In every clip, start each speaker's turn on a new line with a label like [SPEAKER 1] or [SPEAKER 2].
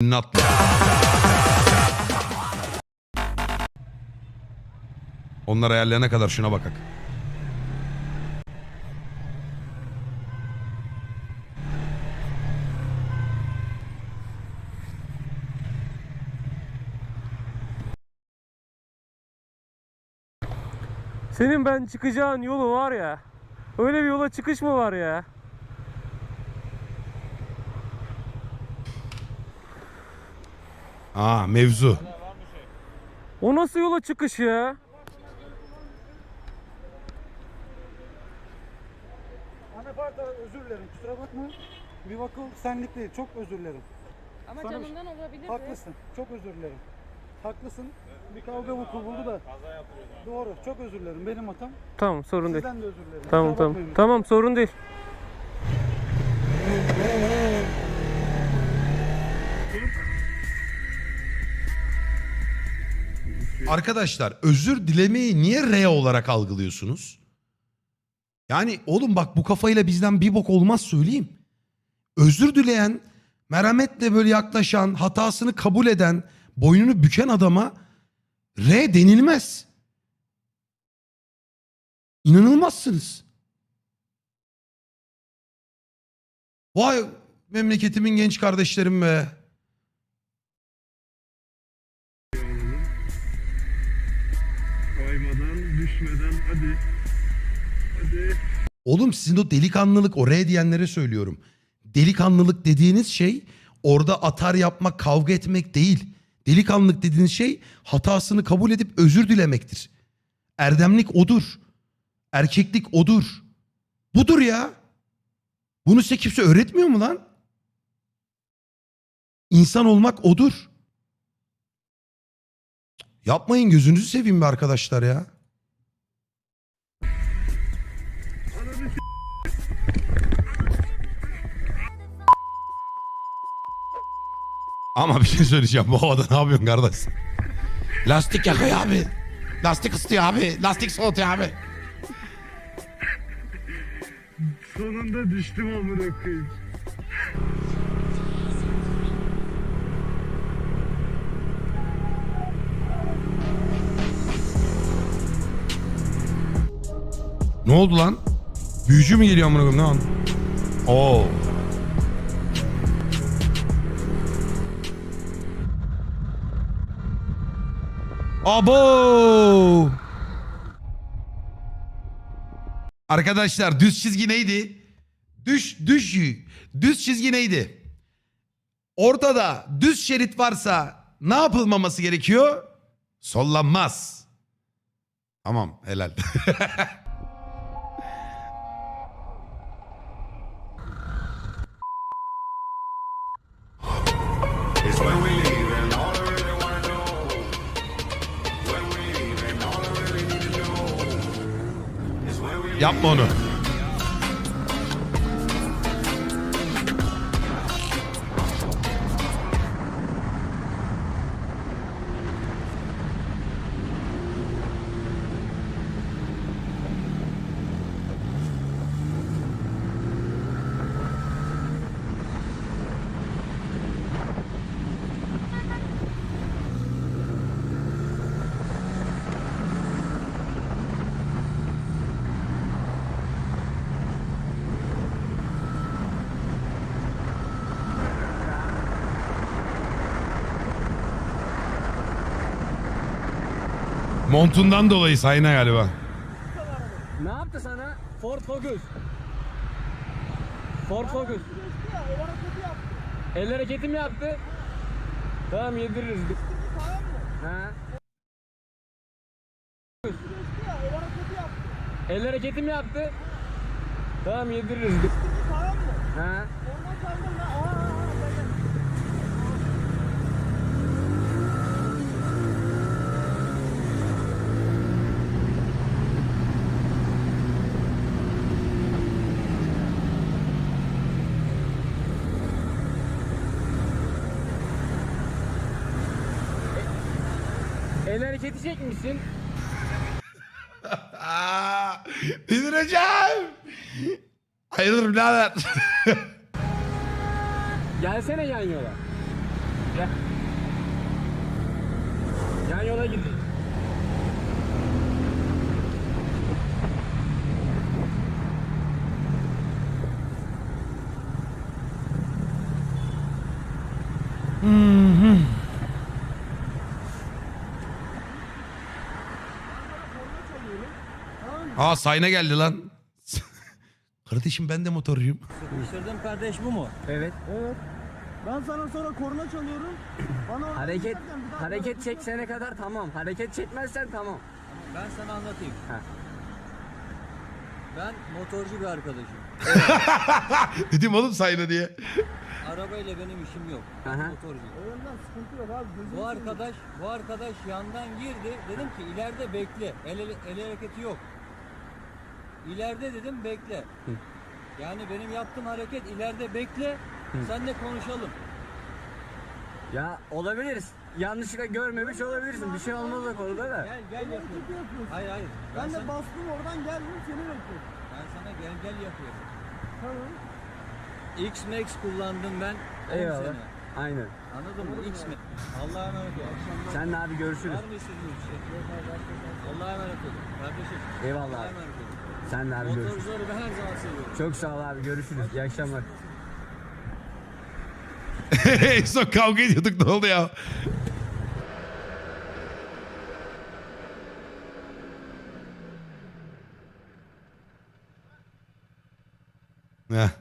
[SPEAKER 1] atma. Onlar ayarlayana kadar şuna bakak.
[SPEAKER 2] Senin ben çıkacağın yolu var ya. Öyle bir yola çıkış mı var ya?
[SPEAKER 1] Aa mevzu.
[SPEAKER 2] O nasıl yola çıkış ya?
[SPEAKER 3] Anaparta özür dilerim kusura bakma. Bir vakıl senlik değil çok özür dilerim.
[SPEAKER 4] Ama
[SPEAKER 3] Sana
[SPEAKER 4] canından olabilir.
[SPEAKER 3] Haklısın çok özür dilerim. Haklısın. Bir kavga vuku buldu da. Doğru çok özür dilerim benim hatam.
[SPEAKER 2] Tamam sorun değil.
[SPEAKER 3] Sizden de özür dilerim.
[SPEAKER 2] Tamam
[SPEAKER 3] Kusura
[SPEAKER 2] tamam.
[SPEAKER 3] bakmayın.
[SPEAKER 2] Tamam sorun değil.
[SPEAKER 1] Arkadaşlar özür dilemeyi niye R olarak algılıyorsunuz? Yani oğlum bak bu kafayla bizden bir bok olmaz söyleyeyim. Özür dileyen, merhametle böyle yaklaşan, hatasını kabul eden, boynunu büken adama R denilmez. İnanılmazsınız. Vay memleketimin genç kardeşlerim be.
[SPEAKER 5] Hadi. Hadi.
[SPEAKER 1] Oğlum sizin o delikanlılık, o R diyenlere söylüyorum. Delikanlılık dediğiniz şey orada atar yapmak, kavga etmek değil. Delikanlılık dediğiniz şey hatasını kabul edip özür dilemektir. Erdemlik odur. Erkeklik odur. Budur ya. Bunu size kimse öğretmiyor mu lan? İnsan olmak odur. Yapmayın gözünüzü seveyim be arkadaşlar ya. Ama bir şey söyleyeceğim. Bu havada ne yapıyorsun kardeş? Lastik yakıyor abi. Lastik ısıtıyor abi. Lastik soğutuyor abi.
[SPEAKER 5] Sonunda düştüm amına koyayım.
[SPEAKER 1] Ne oldu lan? Büyücü mü geliyor amına koyayım? Ne an? Oo. Abo! Arkadaşlar düz çizgi neydi? Düş düş düz çizgi neydi? Ortada düz şerit varsa ne yapılmaması gerekiyor? Sollanmaz. Tamam helal. Yapma onu. Montundan dolayı sayına galiba.
[SPEAKER 2] Ne yaptı sana? Ford Focus. Ford Focus. El hareketi mi yaptı? Tamam yediririz. Ha? El hareketi mi yaptı? Tamam yediririz. Ha? El hareketi çekmişsin.
[SPEAKER 1] Aa, Delireceğim. Hayırdır birader?
[SPEAKER 2] Gelsene yan yola. Gel. Yan yola girdik.
[SPEAKER 1] Aa sayna geldi lan. Kardeşim ben de motorcuyum.
[SPEAKER 6] Sıkıştırdığım kardeş bu mu?
[SPEAKER 2] Evet.
[SPEAKER 7] Evet. Ben sana sonra korna çalıyorum. Bana
[SPEAKER 2] Hareket hareket çeksene kadar tamam. Hareket çekmezsen tamam.
[SPEAKER 6] Ben sana anlatayım.
[SPEAKER 2] Ha.
[SPEAKER 6] Ben motorcu bir arkadaşım.
[SPEAKER 1] Dedim oğlum sayna diye.
[SPEAKER 6] Arabayla benim işim yok.
[SPEAKER 2] Aha.
[SPEAKER 6] motorcuyum.
[SPEAKER 7] O yönden sıkıntı yok abi. Gözünü
[SPEAKER 6] Bu arkadaş, bu arkadaş yandan girdi. Dedim ki ileride bekle. El, el, el hareketi yok. İleride dedim bekle. Yani benim yaptığım hareket ileride bekle. Senle konuşalım.
[SPEAKER 2] Ya olabiliriz. Yanlışlıkla görmemiş olabilirsin. Bir şey olmaz o konuda da.
[SPEAKER 6] Gel gel
[SPEAKER 7] Beni
[SPEAKER 6] yapıyorum.
[SPEAKER 7] yapıyorsun.
[SPEAKER 6] Hayır hayır. Ben,
[SPEAKER 7] Ben de
[SPEAKER 6] sana,
[SPEAKER 7] bastım oradan geldim seni bekliyorum.
[SPEAKER 6] ben sana gel gel yapıyorum.
[SPEAKER 7] Tamam.
[SPEAKER 6] X-Max kullandım ben 10
[SPEAKER 2] Eyvallah.
[SPEAKER 6] sene.
[SPEAKER 2] Aynen.
[SPEAKER 6] Anladın mı? X-Max. Allah'a emanet ol.
[SPEAKER 2] Sen de abi görüşürüz.
[SPEAKER 6] Var mı istediğin bir şey? Allah'a emanet olun. Kardeşim.
[SPEAKER 2] Eyvallah
[SPEAKER 6] Allah'a
[SPEAKER 2] abi.
[SPEAKER 6] emanet olun.
[SPEAKER 2] Sen de abi görüşürüz.
[SPEAKER 6] Motorcuları ben her zaman seviyorum.
[SPEAKER 2] Çok sağ ol abi görüşürüz. İyi akşamlar.
[SPEAKER 1] en son kavga ediyorduk ne oldu ya? Heh.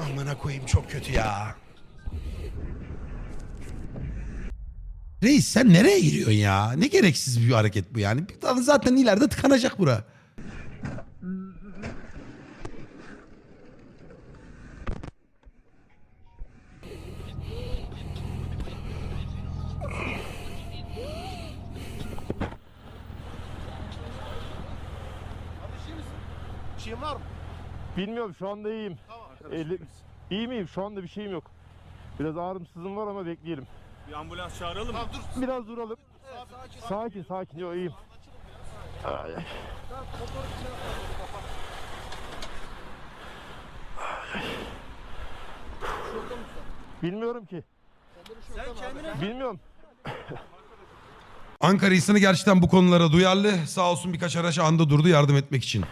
[SPEAKER 1] Amına koyayım çok kötü ya. Reis sen nereye giriyorsun ya? Ne gereksiz bir hareket bu yani. Zaten ileride tıkanacak bura.
[SPEAKER 8] Bilmiyorum şu anda iyiyim. Eli- İyi miyim? Şu anda bir şeyim yok. Biraz ağrım sızım var ama bekleyelim.
[SPEAKER 9] Bir ambulans çağıralım mı?
[SPEAKER 8] Biraz duralım. Sakin sakin. Yok iyiyim. Ay, ay. Bilmiyorum ki. Bilmiyorum.
[SPEAKER 1] Ankara insanı gerçekten bu konulara duyarlı. Sağ olsun birkaç araç anda durdu yardım etmek için.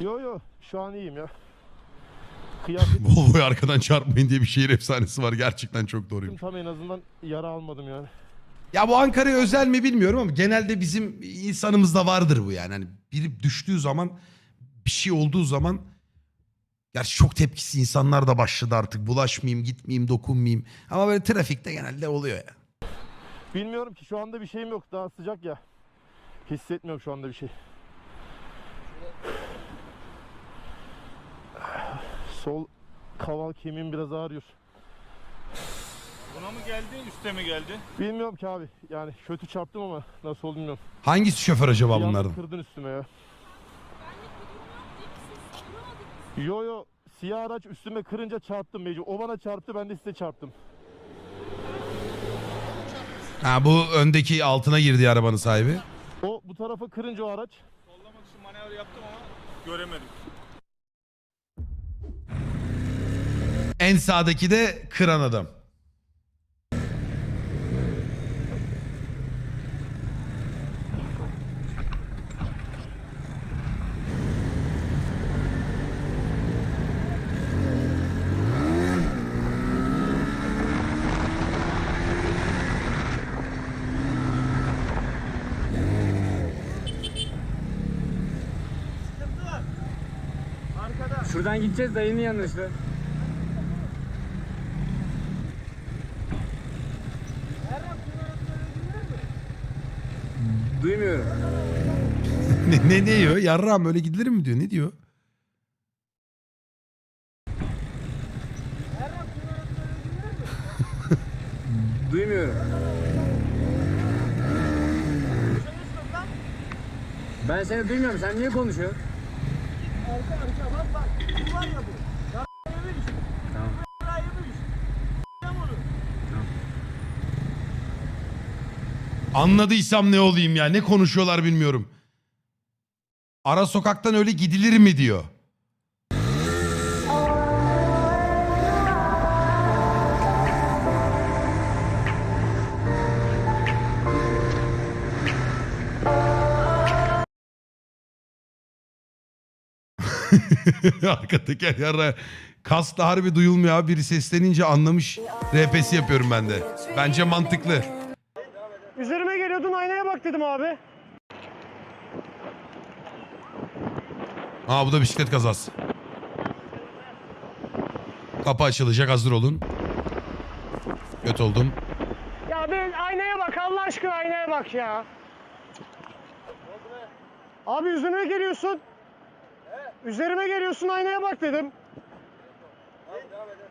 [SPEAKER 8] Yo yo şu an iyiyim ya. Kıyafetim
[SPEAKER 1] Volvo'yu arkadan çarpmayın diye bir şehir efsanesi var. Gerçekten çok doğruymuş.
[SPEAKER 8] tam en azından yara almadım yani.
[SPEAKER 1] Ya bu Ankara'ya özel mi bilmiyorum ama genelde bizim insanımızda vardır bu yani. Hani biri düştüğü zaman bir şey olduğu zaman Gerçi çok tepkisi insanlar da başladı artık. Bulaşmayayım, gitmeyeyim, dokunmayayım. Ama böyle trafikte genelde oluyor ya.
[SPEAKER 8] Bilmiyorum ki şu anda bir şeyim yok. Daha sıcak ya. Hissetmiyorum şu anda bir şey. Sol kaval kemiğim biraz ağrıyor.
[SPEAKER 9] Buna mı geldi, üste mi geldi?
[SPEAKER 8] Bilmiyorum ki abi. Yani kötü çarptım ama nasıl oldu bilmiyorum.
[SPEAKER 1] Hangisi şoför acaba
[SPEAKER 8] anda
[SPEAKER 1] bunlardan?
[SPEAKER 8] kırdın üstüme ya. Yo yo siyah araç üstüme kırınca çarptım mecbur. O bana çarptı ben de size çarptım.
[SPEAKER 1] Ha bu öndeki altına girdi arabanın sahibi.
[SPEAKER 8] O bu tarafa kırınca o araç
[SPEAKER 9] Sollamak için manevra yaptım ama göremedim.
[SPEAKER 1] En sağdaki de kıran adam.
[SPEAKER 2] Şuradan gideceğiz dayının yanına işte. Duymuyorum.
[SPEAKER 1] ne, ne diyor? Yarram öyle gidilir mi diyor? Ne diyor?
[SPEAKER 2] Duymuyorum. Ben seni duymuyorum. Sen niye konuşuyorsun?
[SPEAKER 7] Arka arka bak bak. Bu var ya bu. Ya yemiş.
[SPEAKER 2] Tamam.
[SPEAKER 7] Ya yemiş. Ya bunu.
[SPEAKER 1] Anladıysam ne olayım ya ne konuşuyorlar bilmiyorum. Ara sokaktan öyle gidilir mi diyor. Arka teker yara. Kasla harbi duyulmuyor abi. Biri seslenince anlamış. RP'si yapıyorum ben de. Bence mantıklı.
[SPEAKER 7] Bak dedim abi.
[SPEAKER 1] Aa bu da bisiklet kazası. Kapı açılacak hazır olun. Kötü oldum.
[SPEAKER 7] Ya bir aynaya bak Allah aşkına aynaya bak ya. Abi üzerime geliyorsun. Üzerime geliyorsun aynaya bak dedim.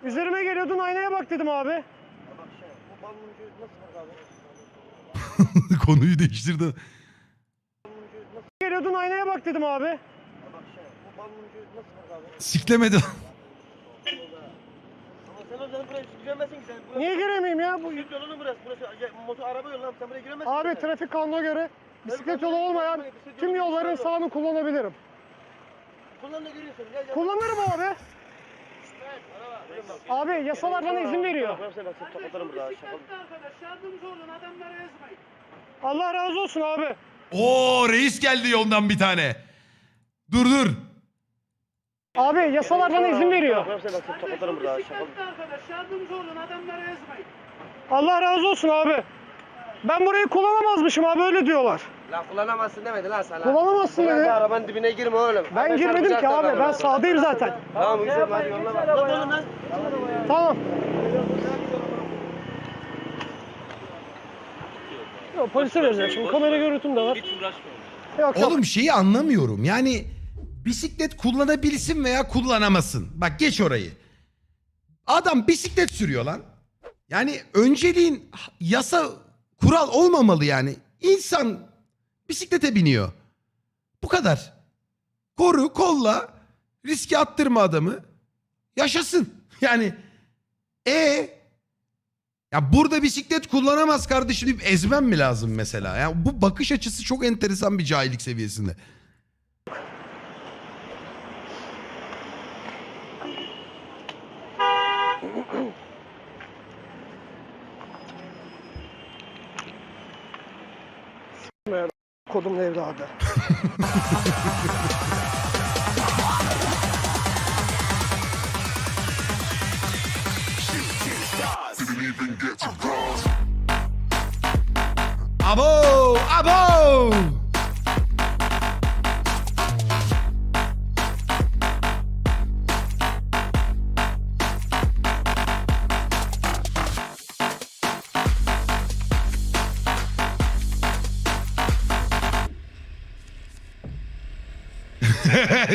[SPEAKER 7] Üzerime geliyordun aynaya bak dedim abi.
[SPEAKER 1] Konuyu değiştirdi.
[SPEAKER 7] Geliyordun aynaya bak dedim abi.
[SPEAKER 1] Siklemedi.
[SPEAKER 10] Sen o zaman buraya giremezsin ki sen. Burası
[SPEAKER 7] Niye giremeyeyim ya? Bu...
[SPEAKER 10] Türk yolunun burası. Burası ya, motor araba yolu lan. Sen buraya giremezsin.
[SPEAKER 7] Abi
[SPEAKER 10] zaten.
[SPEAKER 7] trafik kanuna göre bisiklet yolu olmayan tüm yolların sağını kullanabilirim.
[SPEAKER 10] Kullan da görüyorsun. Gel gel.
[SPEAKER 7] Kullanırım abi. Abi yasalar bana izin veriyor. Allah razı olsun abi.
[SPEAKER 1] Oo reis geldi yoldan bir tane. Dur dur.
[SPEAKER 7] Abi yasalar bana izin veriyor. Allah razı olsun abi. Ben burayı kullanamazmışım abi öyle diyorlar.
[SPEAKER 10] Lan kullanamazsın demedi lan sana.
[SPEAKER 7] Kullanamazsın
[SPEAKER 10] Ulan
[SPEAKER 7] dedi.
[SPEAKER 10] arabanın dibine girme oğlum.
[SPEAKER 7] Ben
[SPEAKER 10] Abi
[SPEAKER 7] girmedim ki abi. Ben
[SPEAKER 10] arabana.
[SPEAKER 7] sağdayım zaten.
[SPEAKER 10] Tamam güzel hadi yoluna bak. Lan oğlum lan.
[SPEAKER 7] Tamam. Yok polise vereceğim şimdi. Kamera görüntüm de var. Yok yok.
[SPEAKER 1] Oğlum şeyi anlamıyorum. Yani bisiklet kullanabilsin veya kullanamasın. Bak geç orayı. Adam bisiklet sürüyor lan. Yani önceliğin yasa kural olmamalı yani. İnsan bisiklete biniyor. Bu kadar. Koru, kolla, riske attırma adamı. Yaşasın. Yani e ya burada bisiklet kullanamaz kardeşim deyip ezmem mi lazım mesela? Ya bu bakış açısı çok enteresan bir cahillik seviyesinde.
[SPEAKER 7] Kodum evladı.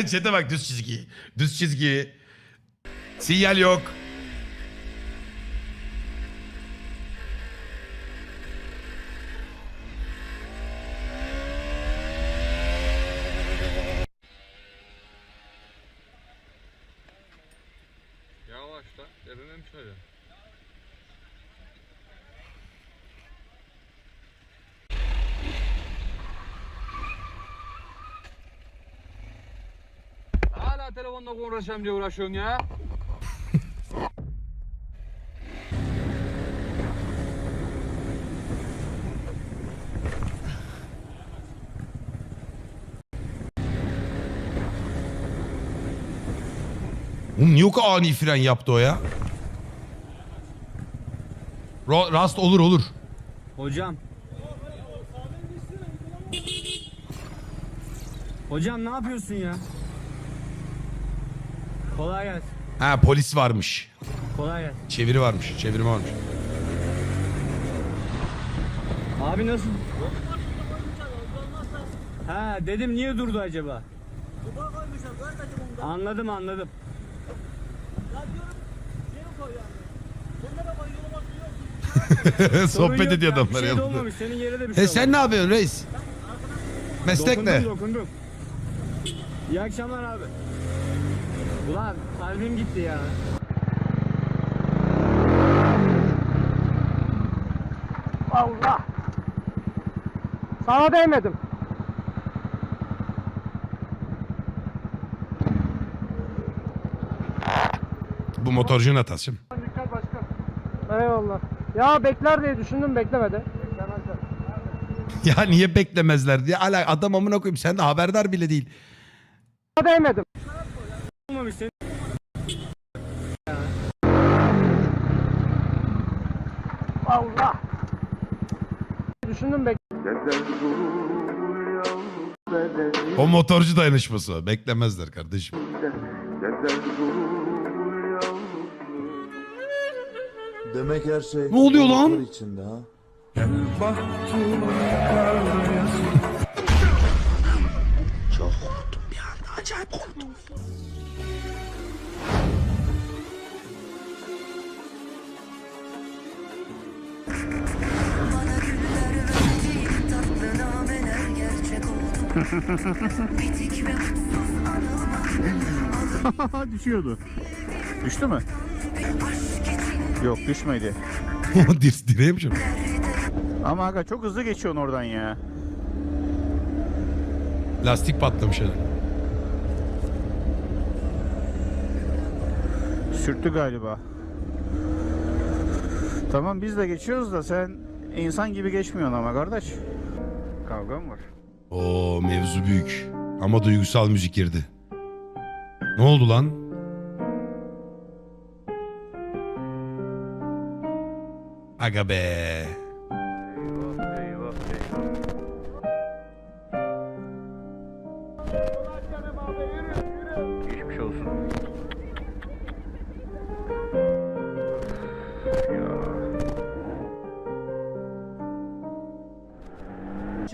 [SPEAKER 1] Çete bak düz çizgi. Düz çizgi. Sinyal yok.
[SPEAKER 9] Yavaş da. Denemem şöyle.
[SPEAKER 11] Telefonla konuşacağım diye uğraşıyorsun ya.
[SPEAKER 1] Oğlum niye o kadar ani fren yaptı o ya? Rast olur olur.
[SPEAKER 2] Hocam. Hocam ne yapıyorsun ya? Kolay gelsin.
[SPEAKER 1] Ha polis varmış.
[SPEAKER 2] Kolay gelsin.
[SPEAKER 1] Çeviri varmış. Çevirme varmış.
[SPEAKER 2] Abi nasıl? Ha dedim niye durdu acaba? Anladım anladım.
[SPEAKER 1] Sohbet ediyor
[SPEAKER 2] ya,
[SPEAKER 1] adamlar
[SPEAKER 2] şey
[SPEAKER 1] yanında.
[SPEAKER 2] olmamış. Senin yere de bir şey
[SPEAKER 1] E sen ne yapıyorsun reis? Meslek
[SPEAKER 2] dokundum,
[SPEAKER 1] ne?
[SPEAKER 2] dokundum. İyi akşamlar abi. Ulan kalbim gitti ya.
[SPEAKER 7] Allah.
[SPEAKER 12] Sana değmedim.
[SPEAKER 1] Bu motorcunun hatası.
[SPEAKER 12] Eyvallah. Ya bekler diye düşündüm beklemedi.
[SPEAKER 1] Ya niye beklemezler diye. Ala adam amına koyayım sen de haberdar bile değil.
[SPEAKER 12] Sana değmedim. Allah. Düşündüm bek.
[SPEAKER 1] O motorcu dayanışması. Beklemezler kardeşim.
[SPEAKER 13] Demek her şey
[SPEAKER 1] Ne oluyor lan?
[SPEAKER 13] içinde ha.
[SPEAKER 14] Düşüyordu. Düştü mü? Yok düşmedi.
[SPEAKER 1] Dir direğe mi çarptı?
[SPEAKER 14] Ama aga çok hızlı geçiyorsun oradan ya.
[SPEAKER 1] Lastik patlamış herhalde.
[SPEAKER 14] Sürttü galiba. Tamam biz de geçiyoruz da sen insan gibi geçmiyorsun ama kardeş. Kavga mı var?
[SPEAKER 1] Oo mevzu büyük. Ama duygusal müzik girdi. Ne oldu lan? Aga be.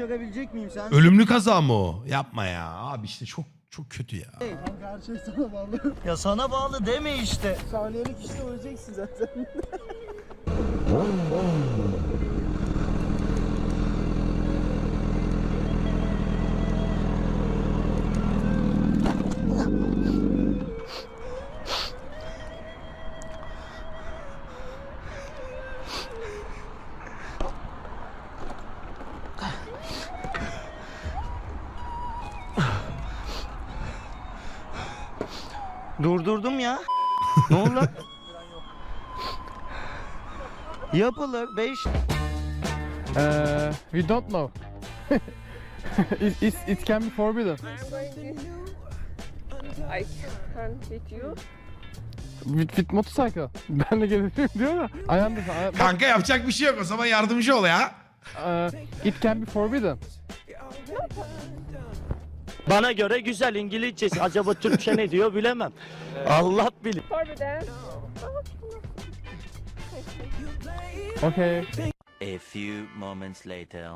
[SPEAKER 15] Çökebilecek miyim sen?
[SPEAKER 1] Ölümlü kaza mı o? Yapma ya. Abi işte çok çok kötü ya.
[SPEAKER 15] Ya sana bağlı deme işte.
[SPEAKER 5] Saniyelik işte öleceksin zaten.
[SPEAKER 15] Durdurdum ya. ne oldu lan? Yapılır 5
[SPEAKER 12] Uh, we don't know. it, it, it can be forbidden.
[SPEAKER 4] I can with you.
[SPEAKER 12] With, with motorcycle. Ben de gelebilirim diyor da. I understand. I-
[SPEAKER 1] Kanka yapacak bir şey yok o zaman yardımcı ol ya.
[SPEAKER 12] uh, it can be forbidden.
[SPEAKER 15] Bana göre güzel İngilizcesi. Acaba Türkçe ne diyor bilemem. Allah bilir.
[SPEAKER 12] Okay.
[SPEAKER 15] A few moments later.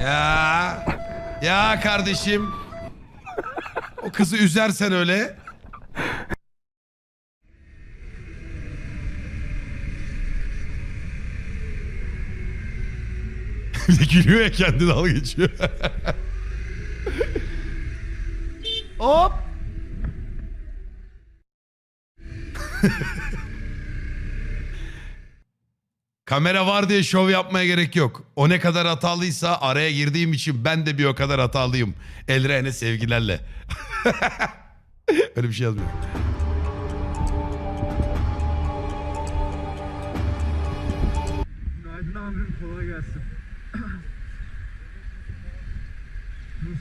[SPEAKER 1] Ya. Ya kardeşim. O kızı üzersen öyle. Bir de gülüyor ya kendi dalga geçiyor. Hop. Kamera var diye şov yapmaya gerek yok. O ne kadar hatalıysa araya girdiğim için ben de bir o kadar hatalıyım. Elrene sevgilerle. Öyle bir şey yazmıyor.
[SPEAKER 5] Günaydın abim kolay gelsin.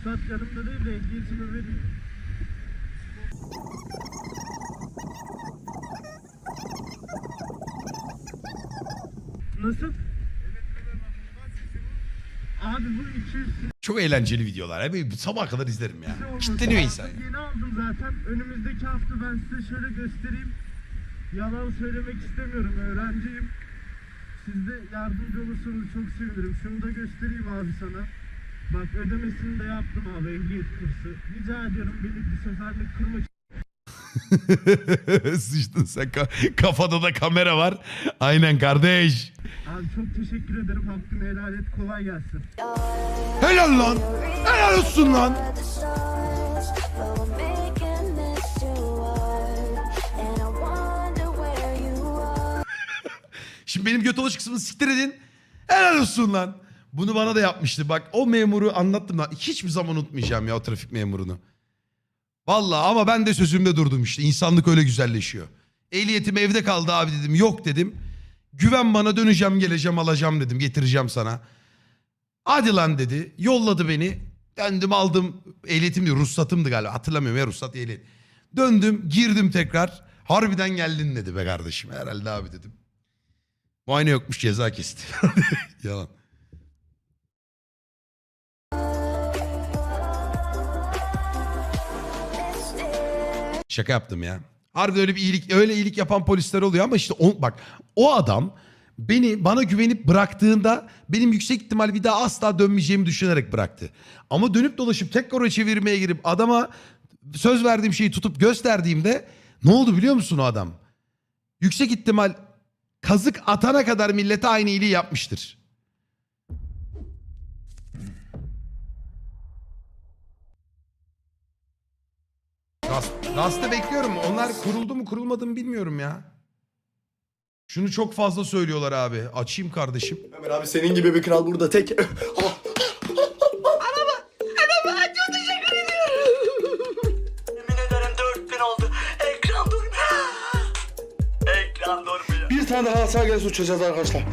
[SPEAKER 5] Ruhsat yanımda değil de ehliyetimi vereyim. Nasıl? Abi bu 200
[SPEAKER 1] Çok eğlenceli videolar. Böyle sabah kadar izlerim ya. Kitleniyor insan ya.
[SPEAKER 5] Yeni aldım zaten. Önümüzdeki hafta ben size şöyle göstereyim. Yalan söylemek istemiyorum. Öğrenciyim. Siz de yardımcı olursanız çok sevinirim. Şunu da göstereyim abi sana. Bak ödemesini de yaptım abi ehliyet kursu. Rica ediyorum beni bir seferlik kırmak
[SPEAKER 1] Sıçtın sen kafada da kamera var. Aynen kardeş.
[SPEAKER 5] Abi çok teşekkür ederim. Hakkını helal et. Kolay gelsin.
[SPEAKER 1] Helal lan. Helal olsun lan.
[SPEAKER 4] Şimdi
[SPEAKER 1] benim göt alış kısmını siktir edin. Helal olsun lan. Bunu bana da yapmıştı. Bak o memuru anlattım lan. Hiçbir zaman unutmayacağım ya o trafik memurunu. Vallahi ama ben de sözümde durdum işte. İnsanlık öyle güzelleşiyor. Ehliyetim evde kaldı abi dedim. Yok dedim. Güven bana döneceğim geleceğim alacağım dedim. Getireceğim sana. Hadi lan dedi. Yolladı beni. Döndüm aldım. Ehliyetim değil ruhsatımdı galiba. Hatırlamıyorum ya ruhsat ehliyet. Döndüm girdim tekrar. Harbiden geldin dedi be kardeşim. Herhalde abi dedim. Muayene yokmuş ceza kesti. Yalan. Şaka yaptım ya. Harbiden öyle bir iyilik, öyle iyilik yapan polisler oluyor ama işte o, bak o adam beni bana güvenip bıraktığında benim yüksek ihtimal bir daha asla dönmeyeceğimi düşünerek bıraktı. Ama dönüp dolaşıp tekrar o çevirmeye girip adama söz verdiğim şeyi tutup gösterdiğimde ne oldu biliyor musun o adam? Yüksek ihtimal kazık atana kadar millete aynı iyiliği yapmıştır. Gaz, gazete bekliyorum. Onlar kuruldu mu kurulmadı mı bilmiyorum ya. Şunu çok fazla söylüyorlar abi. Açayım kardeşim.
[SPEAKER 13] Ömer abi senin gibi bir kral burada tek.
[SPEAKER 10] Yemin ederim 4000 oldu. Ekran durmuyor. Ekran durmuyor.
[SPEAKER 13] bir tane daha sağ gel uçacağız arkadaşlar.